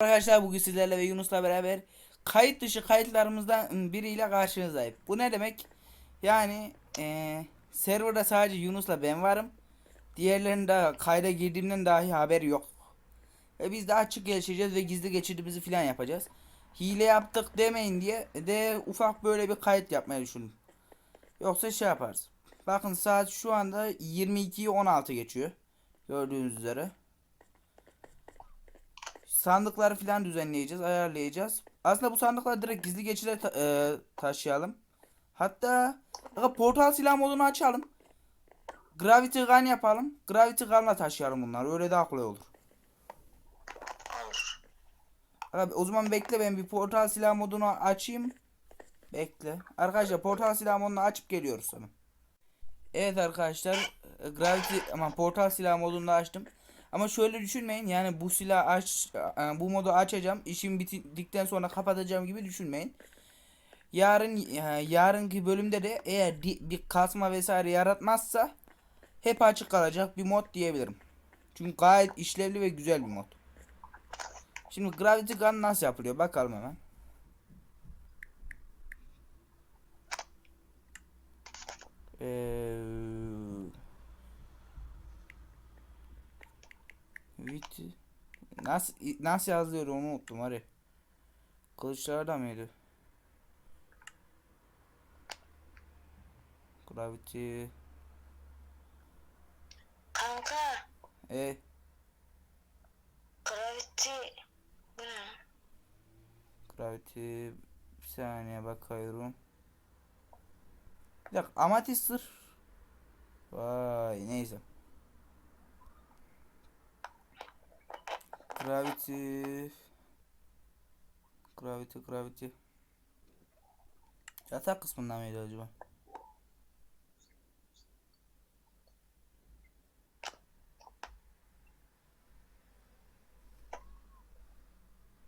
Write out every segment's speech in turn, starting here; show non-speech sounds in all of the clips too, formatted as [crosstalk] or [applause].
Arkadaşlar bugün sizlerle ve Yunus'la beraber kayıt dışı kayıtlarımızdan biriyle karşınızdayım. Bu ne demek? Yani eee serverda sadece Yunus'la ben varım. Diğerlerinde kayda girdiğimden dahi haber yok. Ve biz de açık gelişeceğiz ve gizli geçidimizi falan yapacağız. Hile yaptık demeyin diye de ufak böyle bir kayıt yapmayı düşündüm. Yoksa şey yaparız. Bakın saat şu anda 22'yi 16 geçiyor. Gördüğünüz üzere. Sandıkları falan düzenleyeceğiz, ayarlayacağız. Aslında bu sandıkları direkt gizli geçide ta- e, taşıyalım. Hatta aga, portal silah modunu açalım. Gravity Gun yapalım. Gravity Gun'la taşıyalım bunları. Öyle daha kolay olur. Olur. Aga, o zaman bekle ben bir portal silah modunu açayım. Bekle. Arkadaşlar portal silah modunu açıp geliyoruz sana. Evet arkadaşlar. e, Gravity ama portal silah modunu açtım. Ama şöyle düşünmeyin yani bu silah aç e, bu modu açacağım. işim bittikten sonra kapatacağım gibi düşünmeyin. Yarın e, yarınki bölümde de eğer bir kasma vesaire yaratmazsa hep açık kalacak bir mod diyebilirim. Çünkü gayet işlevli ve güzel bir mod. Şimdi Gravity Gun nasıl yapılıyor bakalım hemen. Eee Vit nasıl nasıl yazılıyor onu unuttum hadi. Kılıçlarda mıydı? Gravity Kanka, e Gravity bu ne? Gravity bir saniye bakıyorum. Bir dakika amatist sır. Vay neyse. Gravity Gravity Gravity Yatak kısmından mıydı acaba?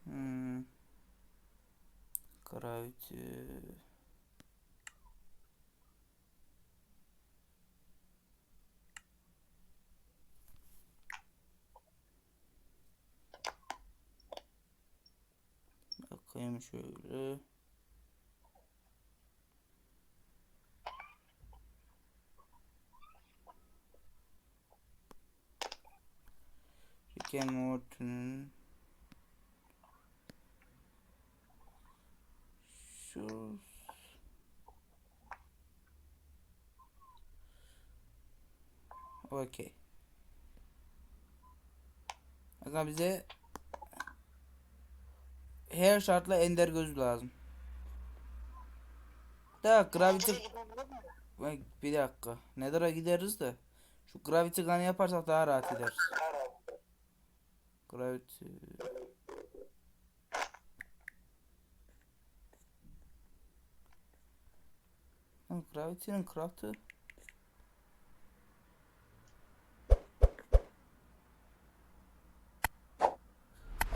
Hmm. Gravity Bakayım şöyle. Rick and Morty'nin şu Okey. Aga bize her şartla ender gözü lazım. Da gravity bir dakika. Nether'a gideriz de şu gravity gun yaparsak daha rahat ederiz. Gravity Gravity'nin craft'ı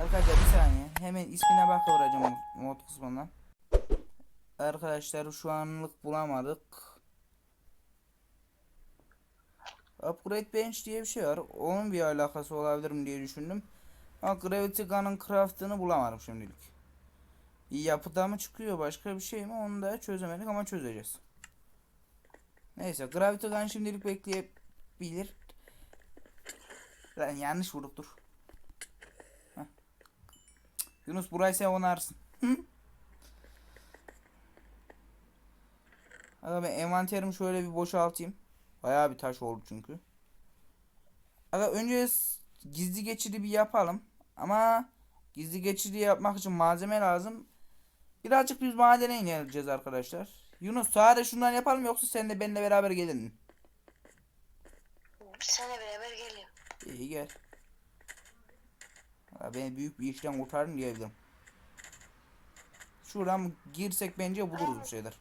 Arkadaşlar bir saniye. Hemen ismine bakıvereceğim mod kısmından. Arkadaşlar şu anlık bulamadık. Upgrade Bench diye bir şey var. Onun bir alakası olabilir mi diye düşündüm. Ama Gravity Gun'ın craftını bulamadım şimdilik. Yapıda mı çıkıyor başka bir şey mi onu da çözemedik ama çözeceğiz. Neyse Gravity Gun şimdilik bekleyebilir. Lan yanlış vurduk dur. Yunus burayı sen onarsın. Hı? Aga ben envanterimi şöyle bir boşaltayım. Bayağı bir taş oldu çünkü. Aga önce gizli geçidi bir yapalım. Ama gizli geçidi yapmak için malzeme lazım. Birazcık biz madene ineceğiz arkadaşlar. Yunus sağda şundan yapalım yoksa sen de benimle beraber gelin mi? Seninle beraber geliyor. İyi gel. Beni büyük bir işten kurtardın diyebilirim. Şuradan girsek bence buluruz bir şeyler.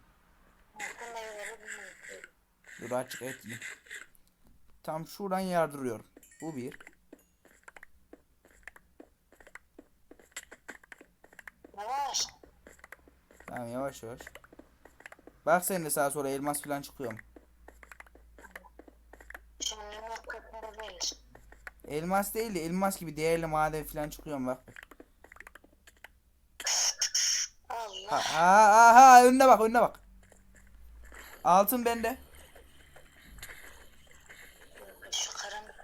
Dur açık etmeyeyim. Tam şuradan yardırıyorum. Bu bir. Yavaş. Tamam yavaş yavaş. Bak sen de sağa sola elmas falan çıkıyor mu? Elmas değil de elmas gibi değerli maden falan çıkıyor mu bak. Allah. Ha, ha, ha, ha, önüne bak önüne bak. Altın bende. Şu karanlık.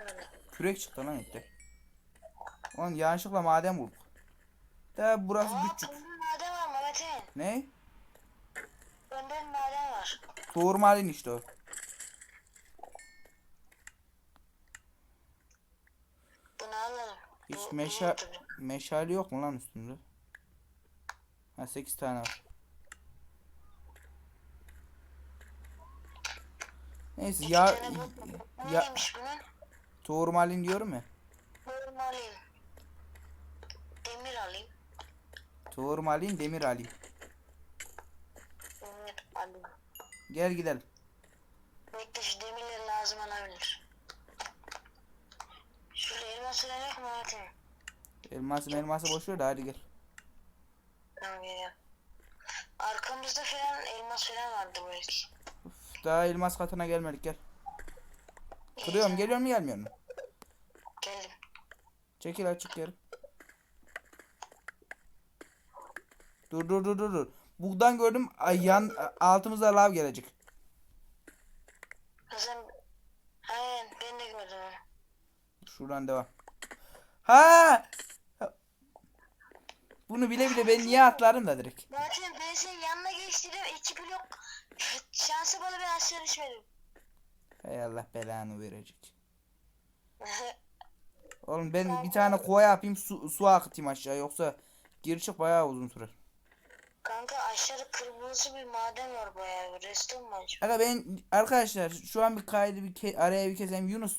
Kürek çıktı lan etti. Lan yanlışlıkla maden bulduk. Da burası Aa, küçük. maden var Mehmet'in. Ne? Önden maden var. Doğru maden işte o. Hiç meşa meşale yok mu lan üstünde? Ha 8 tane var. Neyse İki ya tane bu- Bu ya neymiş bunun? tohurmalin diyorum ya. Alayım. Demir alayım. Tohurmalin demir alayım. Demir alayım. Gel gidelim. Bekle şu demirleri lazım olabilir. Yok mu Mehmet'in? Elması elması boş ver de hadi gel. Tamam geliyorum. Arkamızda falan elma süren vardı belki. Üf, Daha elmas katına gelmedik gel. Kırıyorum geliyor mu gelmiyor mu? Geldim. Çekil açık geri. Dur dur dur dur dur. Buradan gördüm ay, yan altımıza lav gelecek. Hasan. Aynen ben de gördüm. Şuradan devam. Ha! Bunu bile bile ben niye atlarım da direkt. Zaten ben senin yanına geçtim. iki blok. Şansı bana ben aşağı düşmedim. Hay Allah belanı verecek. [laughs] Oğlum ben bir tane kova yapayım su, su akıtayım aşağı yoksa çık bayağı uzun sürer. Kanka aşağıda kırmızı bir maden var bayağı. Bir restoran mı acaba? Aga ben arkadaşlar şu an bir kaydı bir ke- araya bir keseyim Yunus.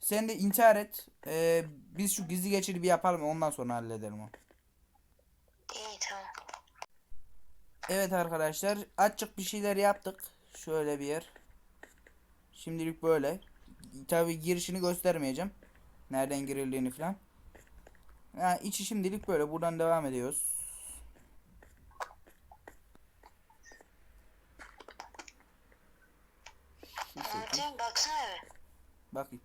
Sen de intihar et. Ee, biz şu gizli geçidi bir yapalım ondan sonra halledelim onu. İyi tamam. Evet arkadaşlar açık bir şeyler yaptık. Şöyle bir yer. Şimdilik böyle. Tabi girişini göstermeyeceğim. Nereden girildiğini falan. Yani içi şimdilik böyle. Buradan devam ediyoruz. Mehmet'in baksana be. Bakayım.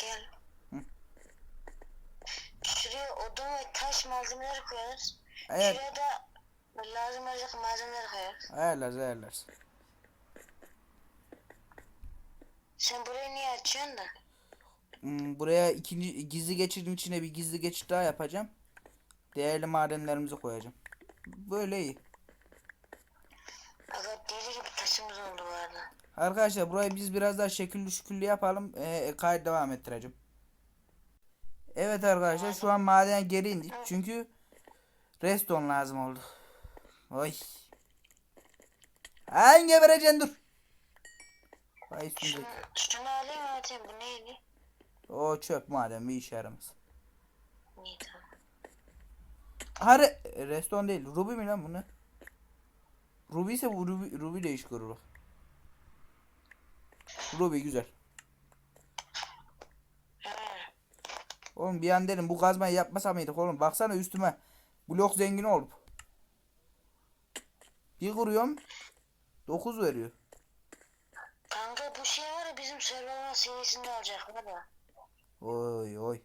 Gel. Hı. Şuraya odun taş malzemeleri koyarız. Evet. Şuraya da lazım olacak malzemeleri koyarız. Ayarlarız ayarlarız. Sen burayı niye açıyorsun da? Hmm, buraya ikinci gizli geçidin içine bir gizli geçit daha yapacağım. Değerli madenlerimizi koyacağım. Böyle iyi. Aga deli gibi taşımız oldu bu arada. Arkadaşlar burayı biz biraz daha şekilli şüküllü yapalım. Ee, kayıt devam ettireceğim. Evet arkadaşlar şu an madene geri indik. Çünkü reston lazım oldu. Oy. Hangi vereceksin dur. Vay üstümüze. Şunu, alayım Mehmet'in bu neydi? O çöp maden bir işe yaramaz. İyi tamam. Ha re reston değil. Ruby mi lan bu ne? Ruby ise bu Ruby, Ruby değişik görür bak. Ruby güzel. Ha, Oğlum bir an dedim bu kazmayı yapmasa mıydık oğlum? Baksana üstüme. Blok zengin olup. Bir kuruyorum. 9 veriyor. Kanka bu şey var ya bizim serverın seviyesinde olacak var ya. Oy oy.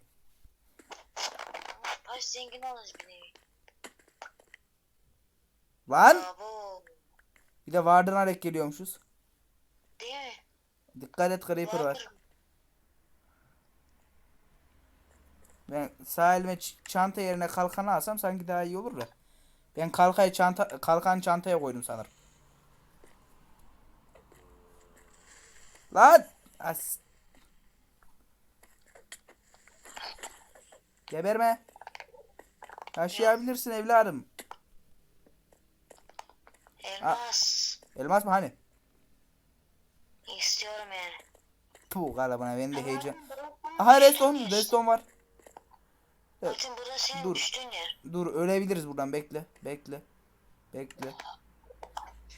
Taş zengin olacağız bir nevi. Lan! Abo. Bir de Warden'a denk geliyormuşuz. Değil mi? Dikkat et Creeper var. Vardır. Ben sağ elime çanta yerine kalkanı alsam sanki daha iyi olur da. Ben kalkayı çanta kalkan çantaya koydum sanırım. Lan! As. Geberme. Yaşayabilirsin evladım. Elmas. Elmas mı hani? İstiyorum yani. Tuğ galabına benim de heyecan. Aha reston, reston var. Zaten burası senin Dur. düştüğün yer. Dur ölebiliriz buradan bekle. Bekle. Bekle.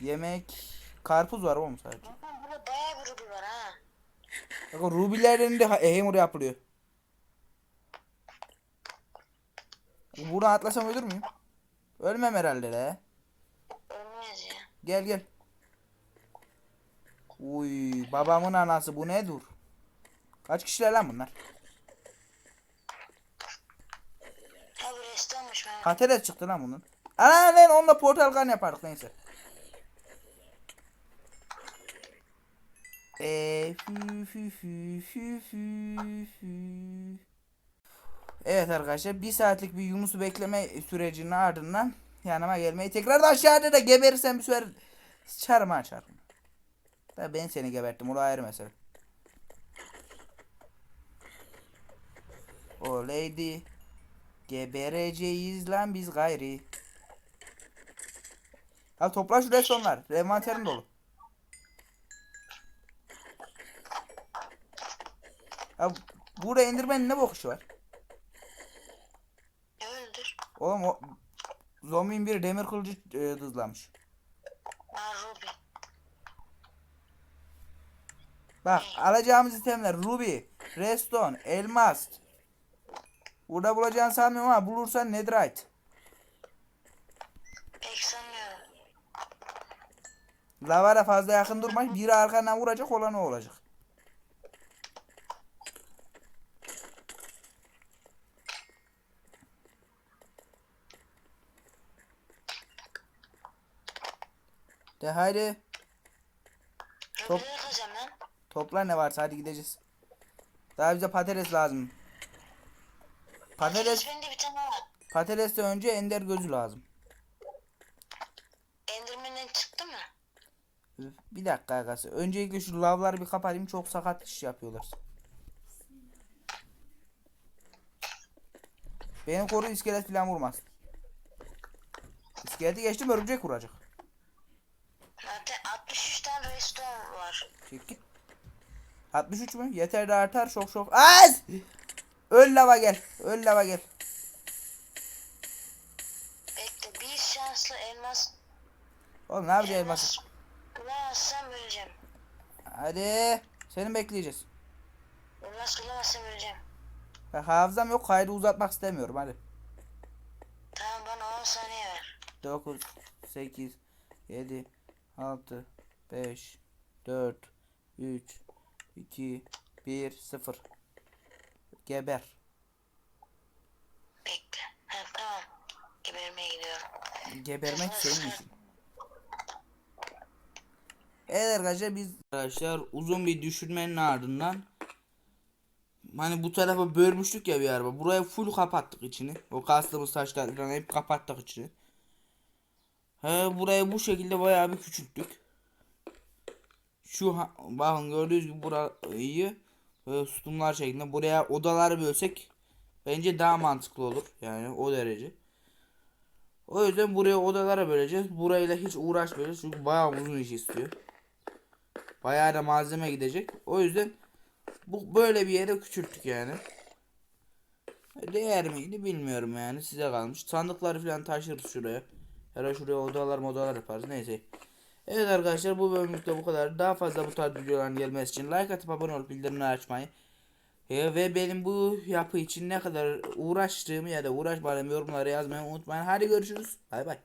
Yemek. Karpuz var oğlum sadece. Zaten burada bayağı bir rubi var ha. Bak o rubilerin de ha- hammer yapılıyor. Buradan atlasam ölür müyüm? Ölmem herhalde de. Ölmez ya. Gel gel. Uy babamın anası bu ne dur? Kaç kişiler lan bunlar? Ha bu restoranmış ben. Patates çıktı lan bunun. Ana lan onunla portal gun yapardık neyse. E, fü, fü, fü, fü, fü, fü. Evet arkadaşlar bir saatlik bir Yunus'u bekleme sürecinin ardından yanıma gelmeyi tekrardan aşağıda da geberirsem bir sefer sıçarım ha. Da ben seni geberttim o ayrı mesele. O lady gebereceğiz lan biz gayri. Ha topla şu restonlar. Envanterim dolu. Ya burada Enderman'in ne bokuşu var? Öldür. Oğlum o zombinin biri demir kılıcı e, Ruby. Bak alacağımız itemler Ruby, Redstone, Elmas. Burada bulacağını sanmıyorum ama bulursan Netherite. Pek sanmıyorum. Lavara fazla yakın durma. Biri arkandan vuracak olan o olacak. De haydi. Top-. Topla ne varsa hadi gideceğiz. Daha bize patates lazım. Patates, Bende bir tane var. patatesten önce ender gözü lazım. Enderman'den çıktı mı? Bir dakika arkadaşlar. Öncelikle şu lavları bir kapatayım. Çok sakat iş yapıyorlar. Beni koru iskelet falan vurmaz. İskeleti geçtim örümcek vuracak. Zaten 63 tane restore var. Çek git. 63 mü? Yeter de artar çok çok. Az! Öl lava gel. Öl lava gel. Bekle bir şanslı elmas. Oğlum ne yapacağız elması? Bulamazsam öleceğim. Hadi. Seni bekleyeceğiz. Elmas bulamazsam öleceğim. Bak hafızam yok. Kaydı uzatmak istemiyorum. Hadi. Tamam bana 10 saniye ver. 9 8 7 6 5 4 3 2 1 0 Geber. Bekle. Ha tamam. Gebermeye gidiyorum. Gebermek senin işin. Evet arkadaşlar biz arkadaşlar uzun bir düşünmenin ardından hani bu tarafa bölmüştük ya bir araba. Buraya full kapattık içini. O kastığımız taşlar falan hep kapattık içini. He burayı bu şekilde bayağı bir küçülttük. Şu bakın gördüğünüz gibi burayı böyle sütunlar şeklinde buraya odaları bölsek bence daha mantıklı olur. Yani o derece. O yüzden buraya odalara böleceğiz. Burayla hiç uğraşmayacağız çünkü bayağı uzun iş istiyor. Bayağı da malzeme gidecek. O yüzden bu böyle bir yere küçülttük yani. Değer miydi bilmiyorum yani size kalmış. Sandıkları falan taşırız şuraya. Her şuraya odalar modalar yaparız neyse. Evet arkadaşlar bu bölümlükte bu kadar. Daha fazla bu tarz videoların gelmesi için like atıp abone olup bildirimleri açmayı. E, ve benim bu yapı için ne kadar uğraştığımı ya da uğraşmadığımı yorumlara yazmayı unutmayın. Hadi görüşürüz. Bay bay.